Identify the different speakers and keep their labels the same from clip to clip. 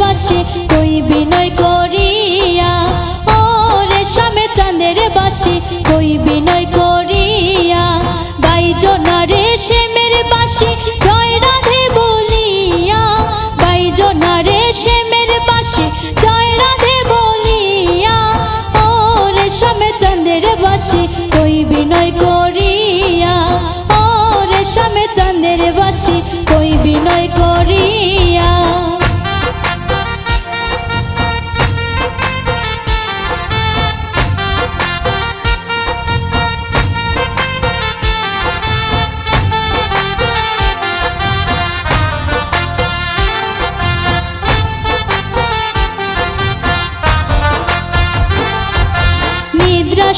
Speaker 1: বাসে কই বিনয় করি?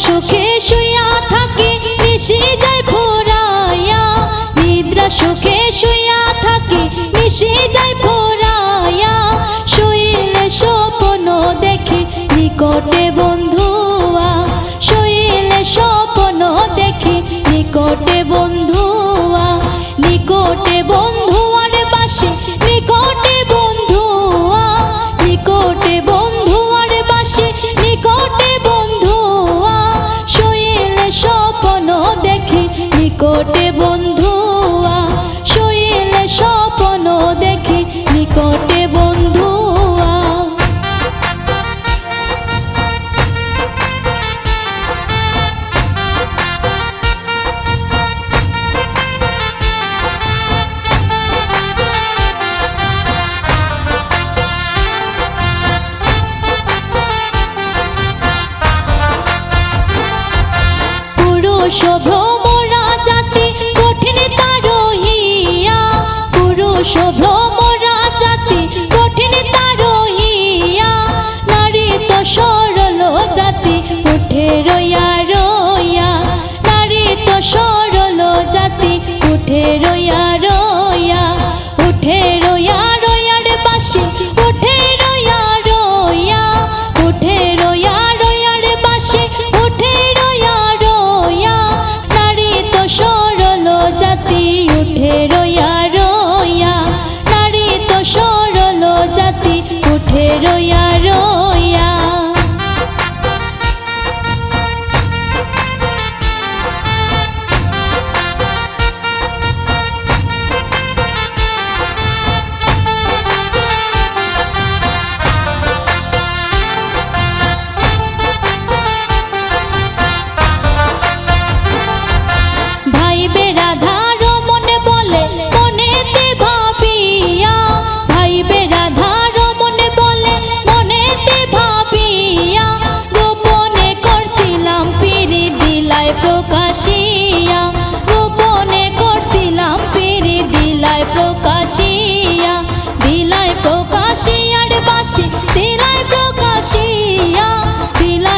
Speaker 1: সুখে শুয়া থাকে, মিশে যায় ফোরায়া নিদ্রা সুখে শুয়া থাকে, মিশে যায় ফোরায়া শুইলে স্বপ্ন দেখি, নিকটে বন্ধুয়া। শুইলে স্বপ্ন দেখি, নিকটে বন্ধুয়া। নিকটে বন্ধুয়ার পাশে সরল জাতি উঠে রইয়া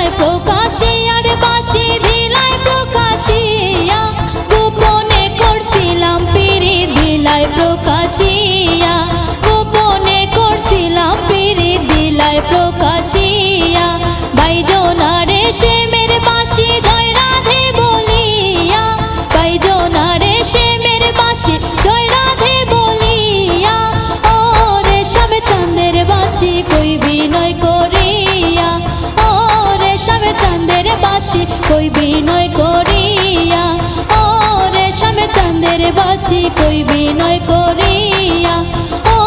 Speaker 1: দিলাই প্রকাশে প্রকাশিয়া। গোপনে করছিলাম পেরে দিলাই প্রকাশিয়া। কই বিনয় করিয়া? ও রে শ্যামে চাঁদের বাসি কই বিনয় করিয়া? ও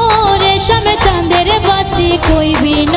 Speaker 1: রে শ্যামে চাঁদের বাসি কই বিনয়